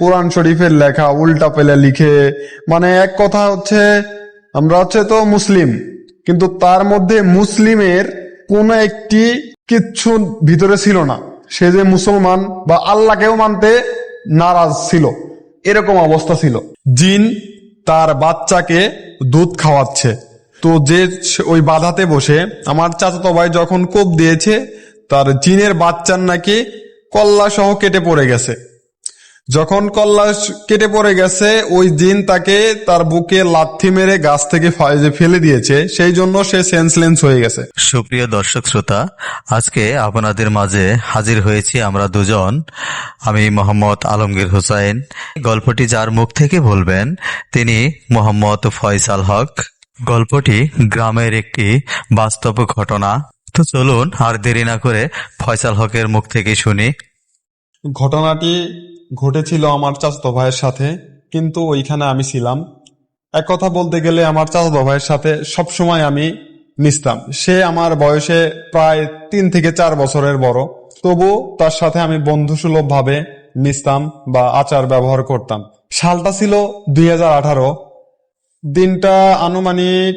কোরআন শরীফের লেখা উল্টা পেলে লিখে মানে এক কথা হচ্ছে, আমরা হচ্ছে তো মুসলিম, কিন্তু তার মধ্যে মুসলিমের কোন একটি কিচ্ছু ভিতরে ছিল না। সে যে মুসলমান বা আল্লাহকেও মানতে নারাজ ছিল, এরকম অবস্থা ছিল। জিন তার বাচ্চাকে দুধ খাওয়াচ্ছে। তো যে ওই বাধাতে বসে, আমার চাচাতো ভাই যখন কোপ দিয়েছে, তার জিনের বাচ্চার নাকি কল্লা সহ কেটে পড়ে গেছে। যখন কল্লা স- কেটে পড়ে গেছে, ওই জিন তাকে তার বুকে লাথি মেরে গাছ থেকে ফেলে দিয়েছে। সেই জন্য সে সেন্সলেন্স হয়ে গেছে। সুপ্রিয় দর্শক শ্রোতা, আজকে আপনাদের মাঝে হাজির হয়েছি আমরা দুজন। আমি মোহাম্মদ আলমগীর হোসাইন। গল্পটি যার মুখ থেকে বলবেন, তিনি মোহাম্মদ ফয়সাল হক। গল্পটি গ্রামের একটি বাস্তব ঘটনা। তো চলুন আর দেরি না করে ফয়সাল হকের মুখ থেকে শুনি। ঘটনাটি ঘটেছিল আমার চাচাতো ভাইয়ের সাথে, কিন্তু ওইখানে আমি ছিলাম। এক কথা বলতে গেলে আমার চাচাতো ভাইয়ের সাথে সবসময় আমি মিশতাম সে আমার বয়সে প্রায় তিন থেকে চার বছরের বড়। তবু তার সাথে আমি বন্ধুসুলভ ভাবে মিশতাম বা আচার ব্যবহার করতাম। সালটা ছিল দুই হাজার আঠারো। দিনটা আনুমানিক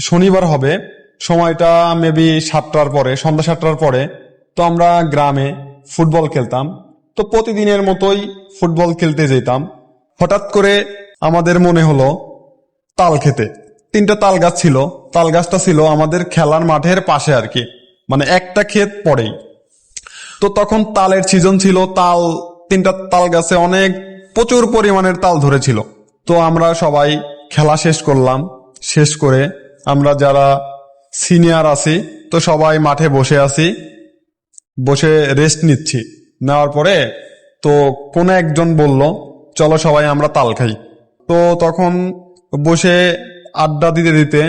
শনিবার হবে। সময়টা মেবি সাতটার পরে, সন্ধ্যা সাতটার পরে। তো আমরা গ্রামে ফুটবল খেলতাম। তো প্রতিদিনের মতোই ফুটবল খেলতে যেতাম। হঠাৎ করে আমাদের মনে হলো, তাল খেতে। তিনটা তাল গাছ ছিল, তাল গাছটা ছিল আমাদের খেলার মাঠের পাশে আর কি। মানে একটা ক্ষেত পড়েই। তো তখন তালের সিজন ছিল, তাল, তিনটা তাল গাছে অনেক প্রচুর পরিমাণের তাল ধরেছিল। তো আমরা সবাই খেলা শেষ করলাম। শেষ করে আমরা যারা সিনিয়র আছি, তো সবাই মাঠে বসে আছি। বসে রেস্ট নিচ্ছি। নেওয়ার পরে তো কোনো একজন বলল, চলো সবাই আমরা তাল খাই। তো তখন বসে আড্ডা দিতে দিতে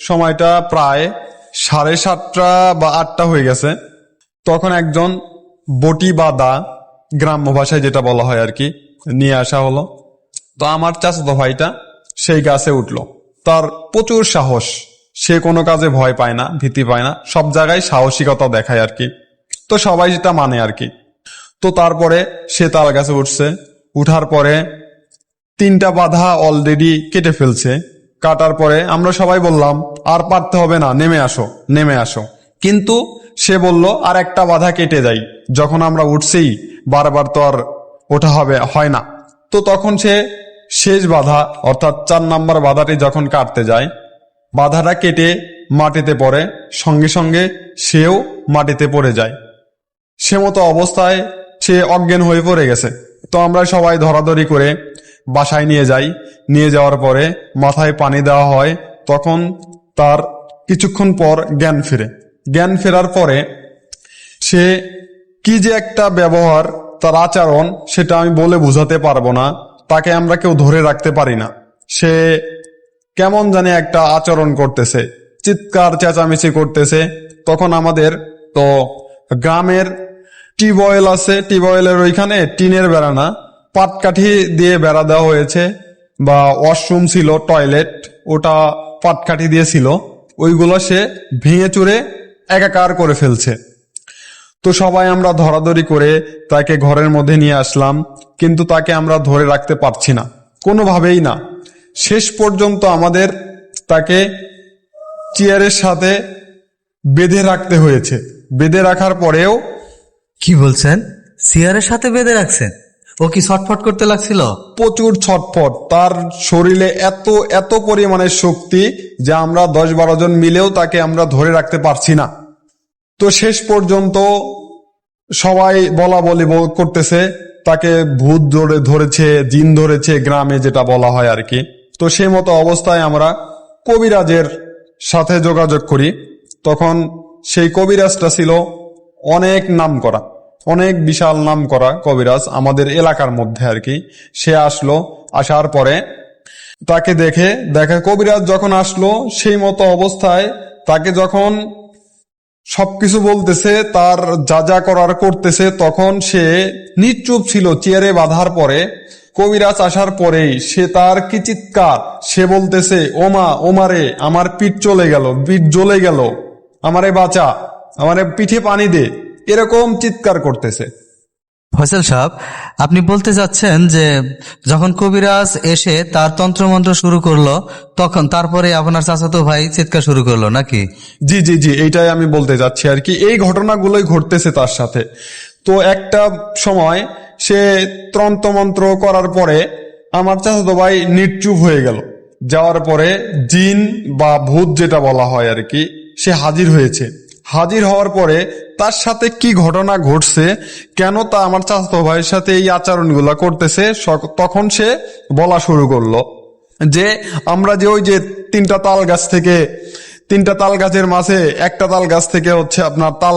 সময়টা প্রায় সাড়ে সাতটা বা আটটা হয়ে গেছে। তখন একজন বটি বা দা গ্রাম্য ভাষায় যেটা বলা হয় আর কি, নিয়ে আসা হলো। তো আমার চাচাতো ভাইটা সেই গাছে উঠল। তার প্রচুর সাহস। সে কোনো কাজে ভয় পায় না, ভীতি পায় না, সব জায়গায় সাহসিকতা দেখায় আর কি। তো সবাই যেটা মানে আর কি। তো তারপরে সে তাল গাছে উঠছে। উঠার পরে তিনটা বাধা অলরেডি কেটে ফেলছে। কাটার পরে আমরা সবাই বললাম, আর পারতে হবে না, নেমে আসো নেমে আসো। কিন্তু সে বলল, আর একটা বাধা কেটে যাই যখন আমরা উঠছি বারবার তো আর ওঠা হবে, হয় না। তো তখন সে শেষ বাধা, অর্থাৎ চার নাম্বার বাধাটি যখন কাটতে যায়, বাধাটা কেটে মাটিতে পড়ে, সঙ্গে সঙ্গে সেও মাটিতে পড়ে যায়। সে মতো অবস্থায় সে অজ্ঞান হয়ে পড়ে গেছে। তো আমরা সবাই ধরাধরি করে বাসায় নিয়ে যাই। নিয়ে যাওয়ার পরে মাথায় পানি দেওয়া হয়। তখন তার কিছুক্ষণ পর জ্ঞান ফিরে। জ্ঞান ফেরার পরে সে কি যে একটা ব্যবহার, তার আচরণ, সেটা আমি বলে বোঝাতে পারব না। তাকে আমরা কেউ ধরে রাখতে পারি না। সে কেমন জানি একটা আচরণ করতেছে। চিৎকার, চেঁচামেচি করতেছে। তখন আমাদের তো গ্রামের টিউবওয়েল আছে টিউবওয়েলের ওইখানে টিনের বেড়া না। পাটকাঠি দিয়ে বেড়া দেওয়া হয়েছে, বা ওয়াশরুম ছিল, টয়লেট, ওটা পাটকাঠি দিয়ে ছিল। ওইগুলো সে ভেঙে চুরে একাকার করে ফেলছে। তো সবাই আমরা ধরাধরি করে তাকে ঘরের মধ্যে নিয়ে আসলাম, কিন্তু তাকে আমরা ধরে রাখতে পারছি না। কোনোভাবেই না। শেষ পর্যন্ত আমাদের তাকে চেয়ারের সাথে বেঁধে রাখতে হয়েছে। বেঁধে রাখার পরেও কি বলছেন? সিয়ারের সাথে বেঁধে রাখছেন? ও কি ছটফট করতে লাগছিল? প্রচুর ছটফট। তার শরীরে এত এত পরিমাণের শক্তি যে আমরা দশ বারো জন মিলেও তাকে আমরা ধরে রাখতে পারছি না। তো শেষ পর্যন্ত সবাই বলা বলি করতেছে, তাকে ভূত ধরে, ধরেছে, জিন ধরেছে গ্রামে যেটা বলা হয় আর কি। তো সেই মতো অবস্থায় আমরা কবিরাজের সাথে যোগাযোগ করি। তখন সেই কবিরাজটা ছিল অনেক নাম করা অনেক বিশাল নাম করা কবিরাজ আমাদের এলাকার মধ্যে আর কি। সে আসলো, আসার পরে তাকে দেখে দেখে কবিরাজ যখন আসলো, সেই মতো অবস্থায় তাকে যখন সবকিছু বলতেছে, তার যা যা করার করতেছে, তখন সে নিশ্চুপ ছিল, চেয়ারে বাঁধার পরে। কবিরাজ আসার পরেই সে তার কি চিৎকার, সে বলতেছে, ওমা, ওমারে, আমার পিঠ চলে গেল, পিঠ জ্বলে গেল, আমারে বাঁচা, আমারে পিঠে পানি দে। এরকম চিৎকার করতেছে। ফয়সাল সাহেব আপনি বলতে চাচ্ছেন যে যখন কবিরাজ এসে তার তন্ত্রমন্ত্র শুরু করল তখন তারপরে আপনার চাচাতো ভাই চিৎকার শুরু করল নাকি? জি জি জি এইটাই আমি বলতে যাচ্ছি আর কি। এই ঘটনাগুলোই ঘটতেছে তার সাথে। তো একটা সময় সে তন্ত্রমন্ত্র করার পরে আমার চাচাতো ভাই নির্চুপ হয়ে গেল। যাওয়ার পরে জিন বা ভূত যেটা বলা হয় আর কি সে হাজির হয়েছে। হাজির হওয়ার পরে তার সাথে কি ঘটনা ঘটছে, কেন তা আমার চাচাতো ভাইয়ের সাথে এই আচরণগুলো করতেছে তখন সে বলা শুরু করল যে আমরা যে ওই যে তিনটা তাল গাছ থেকে, তিনটা তাল গাছের মাঝে একটা তাল গাছ থেকে হচ্ছে আপনার তাল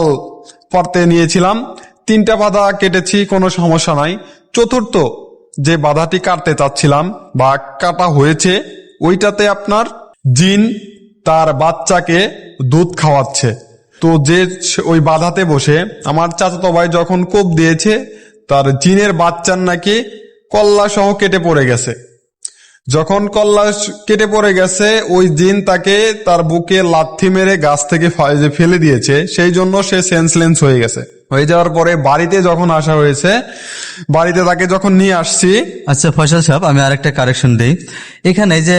পারতে নিয়েছিলাম, তিনটা বাধা কেটেছি, কোনো সমস্যা নাই। চতুর্থ যে বাধাটি কাটতে চাচ্ছিলাম বা কাটা হয়েছে, ওইটাতে আপনার জিন তার বাচ্চাকে দুধ খাওয়াচ্ছে। তো যে ওই বাধাতে বসে, আমার চাচাতো ভাই যখন কোপ দিয়েছে, তার জিনের বাচ্চার নাকি কল্লা সহ কেটে পড়ে গেছে। যখন কল্লা কেটে পড়ে গেছে, ওই জিন তাকে তার বুকে লাথি মেরে গাছ থেকে ফেলে দিয়েছে, সেই জন্য সে সেন্সলেন্স হয়ে গেছে। হয়ে যাওয়ার পরে বাড়িতে যখন আসা হয়েছে বাড়িতে তাকে যখন নিয়ে আসছি আচ্ছা ফয়সাল সাহেব আমি আরেকটা কারেকশন দিই। এখানে যে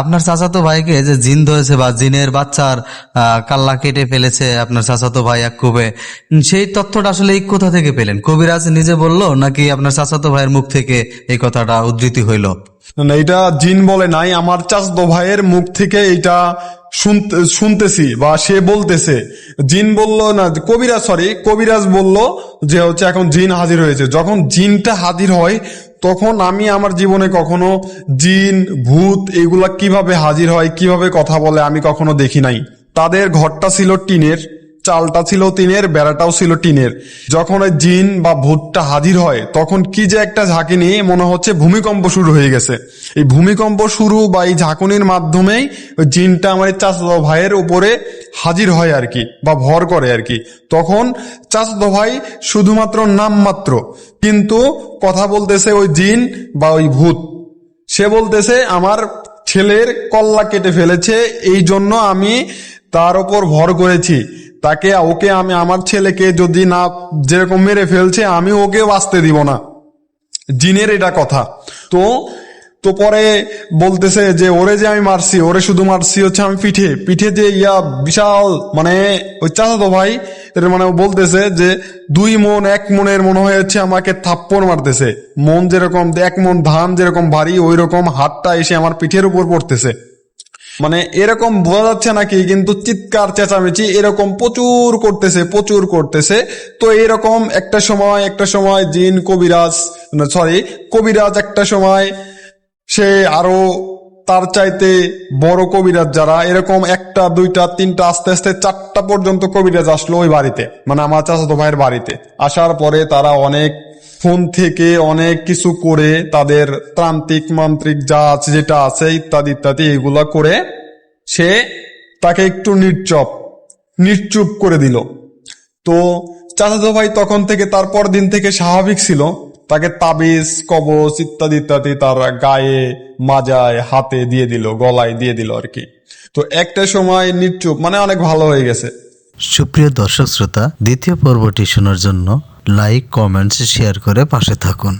আপনার চাচাতো ভাইকে যে জিন ধরেছে বা জিনের বাচ্চার কাল্লা কেটে ফেলেছে আপনার চাচাতো ভাই এক কুবে সেই তথ্যটা আসলে এই কোথা থেকে পেলেন? কবিরাজ নিজে বলল নাকি আপনার চাচাতো ভাইয়ের মুখ থেকে এই কথাটা উদ্ধৃতি হইল? না এটা জিন বলে নাই আমার চাচদো ভাইয়ের মুখ থেকে শুনতে শুনতেছি বা সে বলতেছে। জিন বলল না, কবিরাজ সরি কবিরাজ বলল যে হচ্ছে এখন জিন হাজির হয়েছে। যখন জিনটা হাজির হয়, তখন আমি আমার জীবনে কখনো জিন, ভূত এগুলা কীভাবে হাজির হয়, কীভাবে কথা বলে আমি কখনো দেখি নাই। তাদের ঘরটা ছিল টিনের। চালটা ছিল টিনের, বেড়াটাও ছিল টিনের। যখন ওই জিন বা ভূতটা হাজির হয়, তখন কি যে একটা ঝাঁকিনি মনে হচ্ছে ভূমিকম্প শুরু হয়ে গেছে। এই ভূমিকম্প শুরু বা এই ঝাঁকুনির মাধ্যমেই ওই জিনটা আমার চাচাতো ভাইয়ের উপরে হাজির হয় আর কি, বা ভর করে আর কি। তখন চাচাতো ভাই শুধুমাত্র নামমাত্র, কিন্তু কথা বলতেছে ওই জিন বা ওই ভূত। সে বলতেছে, আমার ছেলের কল্লা কেটে ফেলেছে, এই জন্য আমি তার ওপর ভর করেছি। তাকে ওকে আমি আমার ছেলেকে যদি না যেরকম মেরে ফেলছে, আমি ওকে বাঁচতে দিব না। জিনের এটা কথা। তো তো পরে বলতেছে যে, ওরে যে আমি মারছি, ওরে শুধু মারছি হচ্ছে আমি পিঠে। পিঠে যে ইয়া বিশাল মানে ওই চাচাতো ভাই, এর মানে বলতেছে যে, দুই মন, এক মনের মনে হয়ে হচ্ছে আমাকে থাপ্পড় মারতেছে। মন যেরকম, এক মন ধান যেরকম ভারী ওই রকম হাতটা এসে আমার পিঠের উপর পড়তেছে। মানে এরকম বোঝা যাচ্ছে নাকি কিন্তু চিৎকার, চেঁচামেচি এরকম প্রচুর করতেছে প্রচুর করতেছে। তো এরকম একটা সময় একটা সময় জিন কবিরাজ সরি কবিরাজ একটা সময় সে আরও তার চাইতে বড় কবিরাজ যারা, এরকম একটা, দুইটা, তিনটা, আস্তে আস্তে চারটা পর্যন্ত কবিরাজ আসলো ওই বাড়িতে মানে আমার চাচাতো ভাইয়ের বাড়িতে। আসার পরে তারা অনেক ফোন থেকে অনেক কিছু করে তাদের তান্ত্রিক মান্ত্রিক যা আছে, যেটা আছে, ইত্যাদি ইত্যাদি, এগুলা করে সে তাকে একটু নির্চপ নিশ্চুপ করে দিল। তো চাচাতো ভাই তখন থেকে তারপর দিন থেকে স্বাভাবিক ছিল। তাকে তাবিজ, কবচ ইত্যাদি ইত্যাদি তার গায়ে, মাজায়, হাতে দিয়ে দিল, গলায় দিয়ে দিল আর কি। তো একটা সময় নিশ্চুপ মানে অনেক ভালো হয়ে গেছে। সুপ্রিয় দর্শক শ্রোতা, দ্বিতীয় পর্বটি শোনার জন্য লাইক কমেন্টস শেয়ার করে পাশে থাকুন।